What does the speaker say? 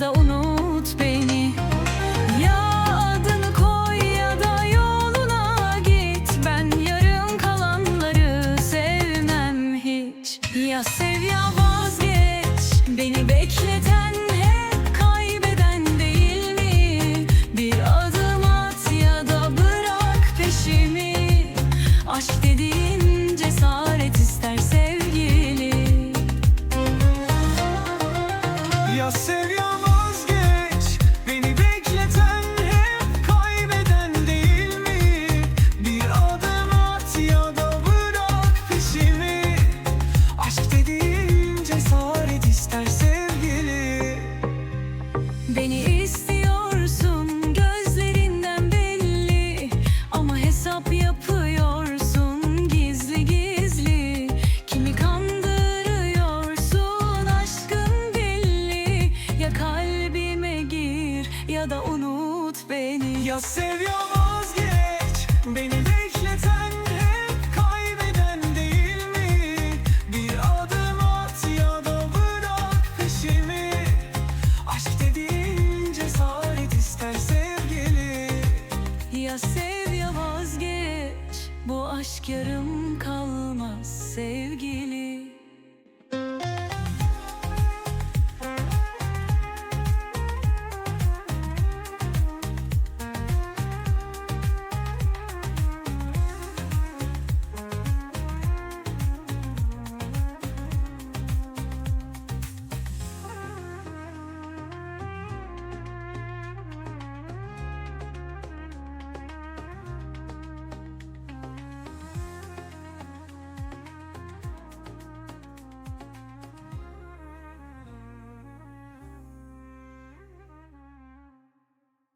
ya da unut beni. Ya adını koy ya da yoluna git. Ben yarım kalanları sevmem hiç. Ya sev ya vazgeç. Beni bekleten hep kaybeden değil mi? Bir adım at ya da bırak peşimi. Aşk dediğin Ya sev ya vazgeç. Beni bekleten hep kaybeden değil mi? Bir adım at ya da bırak peşimi. Aşk dediğin cesaret ister sevgili. Ya sev ya vazgeç. Bu aşk yarım kal